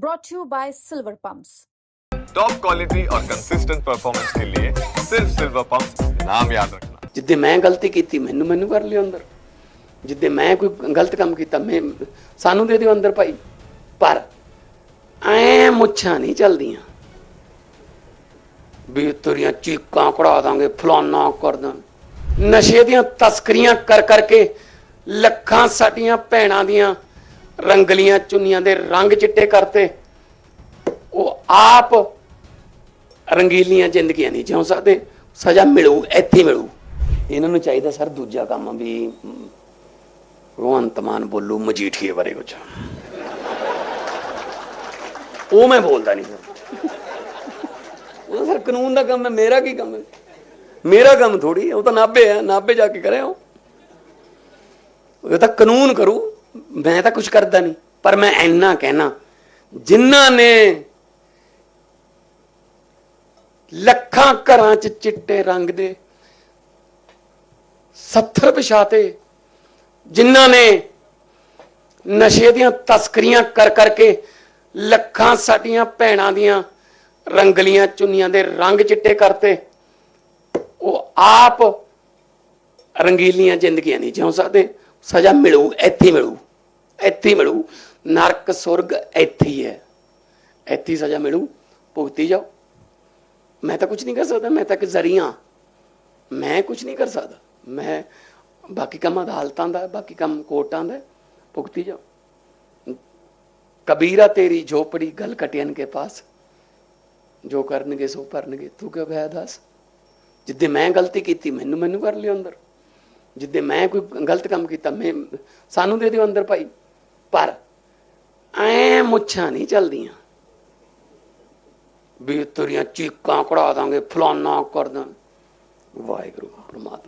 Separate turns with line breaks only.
brought to you by Silver Pumps.
Top quality और consistent performance के लिए सिर्फ सिल्वर पंप नाम याद रखना
ਜਿੱਦੇ ਮੈਂ ਗਲਤੀ ਕੀਤੀ ਮੈਨੂੰ ਮੈਨੂੰ ਕਰ ਲਿਓ ਅੰਦਰ ਜਿੱਦੇ ਮੈਂ ਕੋਈ ਗਲਤ ਕੰਮ ਕੀਤਾ ਮੈਂ ਸਾਨੂੰ ਦੇ ਦਿਓ ਅੰਦਰ ਭਾਈ ਪਰ ਐ ਮੁੱਛਾਂ ਨਹੀਂ ਚੱਲਦੀਆਂ ਵੀ ਤੁਰੀਆਂ ਚੀਕਾਂ ਕਢਾ ਦਾਂਗੇ ਫਲਾਨਾ ਕਰ ਦਾਂ ਨਸ਼ੇ ਦੀਆਂ ਤਸਕਰੀਆਂ ਕਰ ਕਰਕੇ ਲੱਖਾਂ ਸਾਡੀਆਂ ਭੈਣਾਂ ਦੀਆਂ ਰੰਗਲੀਆਂ ਚੁੰਨੀਆਂ ਦੇ ਰੰਗ ਚਿੱਟੇ ਕਰਤੇ। ਉਹ ਆਪ ਰੰਗੀਲੀਆਂ ਜ਼ਿੰਦਗੀਆਂ ਨਹੀਂ ਜਿਉਂ ਸਕਦੇ। ਸਜ਼ਾ ਮਿਲੂ ਇੱਥੇ ਮਿਲੂ। ਇਹਨਾਂ ਨੂੰ ਚਾਹੀਦਾ ਸਰ ਦੂਜਾ ਕੰਮ ਵੀ ਮ, ਭਗਵੰਤ ਮਾਨ ਬੋਲੂ ਮਜੀਠੀਏ ਬਾਰੇ ਕੁਝ ਉਹ ਮੈਂ ਬੋਲਦਾ ਨਹੀਂ ਸਰ। ਉਹ ਸਰ ਕਾਨੂੰਨ ਦਾ ਕੰਮ ਹੈ ਮੇਰਾ ਕੀ ਕੰਮ ਹੈ? ਮੇਰਾ ਕੰਮ ਥੋੜੀ ਉਹ ਤਾਂ ਨਾਭੇ ਹੈ ਨਾਭੇ ਜਾ ਕੇ ਕਰਿਆ ਉਹ। ਉਹ ਤਾਂ ਕਾਨੂੰਨ ਕਰੂ। ਮੈਂ ਤਾਂ ਕੁਝ ਕਰਦਾ ਨਹੀਂ, ਪਰ ਮੈਂ ਇੰਨਾ ਕਹਿਣਾ, ਜਿਨ੍ਹਾਂ ਨੇ ਲੱਖਾਂ ਘਰਾਂ 'ਚ ਚਿੱਟੇ ਰੰਗ ਦੇ 70 ਵਿਛਾਤੇ, ਜਿਨ੍ਹਾਂ ਨੇ ਨਸ਼ੇ ਦੀਆਂ ਤਸਕਰੀਆਂ ਕਰ ਕਰਕੇ ਲੱਖਾਂ ਸਾਡੀਆਂ ਭੈਣਾਂ ਦੀਆਂ ਰੰਗਲੀਆਂ ਚੁੰਨੀਆਂ ਦੇ ਰੰਗ ਚਿੱਟੇ ਕਰਤੇ, ਉਹ ਆਪ ਰੰਗੀਲੀਆਂ ਜ਼ਿੰਦਗੀਆਂ ਨਹੀਂ ਜਿਉਂ ਸਕਦੇ, ਸਜ਼ਾ ਮਿਲੂ, ਇੱਥੇ ਮਿਲੂ। ਇੱਥੇ ਮਿਲੂ। ਨਰਕ, ਸੁਰਗ ਇੱਥੇ ਹੀ ਹੈ। ਇੱਥੇ ਸਜ਼ਾ ਮਿਲੂ। ਭੁਗਤੀ ਜਾਓ। ਮੈਂ ਤਾਂ ਕੁਝ ਨਹੀਂ ਕਰ ਸਕਦਾ। ਮੈਂ ਤਾਂ ਇੱਕ ਜ਼ਰੀਆ ਮੈਂ ਕੁਝ ਨਹੀਂ ਕਰ ਸਕਦਾ। ਮੈਂ ਬਾਕੀ ਕੰਮ ਅਦਾਲਤਾਂ ਦਾ, ਬਾਕੀ ਕੰਮ ਕੋਰਟਾਂ ਦਾ, ਭੁਗਤੀ ਜਾਓ। ਕਬੀਰਾ ਤੇਰੀ ਝੋਪੜੀ ਗਲ ਕਟਿਆਨ ਕੇ ਪਾਸ। ਜੋ ਕਰਨਗੇ ਸੋ ਭਰਨਗੇ। ਤੂੰ ਕਿਉਂ ਗਿਆ ਦੱਸ? ਜਿੱਦੇ ਮੈਂ ਗਲਤੀ ਕੀਤੀ, ਮੈਨੂੰ ਮੈਨੂੰ ਕਰ ਲਿਓ ਅੰਦਰ। ਜਿੱਦੇ ਮੈਂ ਕੋਈ ਗਲਤ ਕੰਮ ਕੀਤਾ, ਮੈਂ ਸਾਨੂੰ ਦੇ ਦਿਓ ਅੰਦਰ ਭਾਈ। ਪਰ ਐ ਮੁੱਛਾਂ ਨਹੀਂ ਚੱਲਦੀਆਂ। ਵੀ ਤੁਰੀਆਂ ਚੀਕਾਂ ਕਢਾ ਦਾਂਗੇ, ਫਲਾਨਾ ਕਰ ਦਾਂ ਵਾਹਿਗੁਰੂ, ਪ੍ਰਮਾਤਮਾ।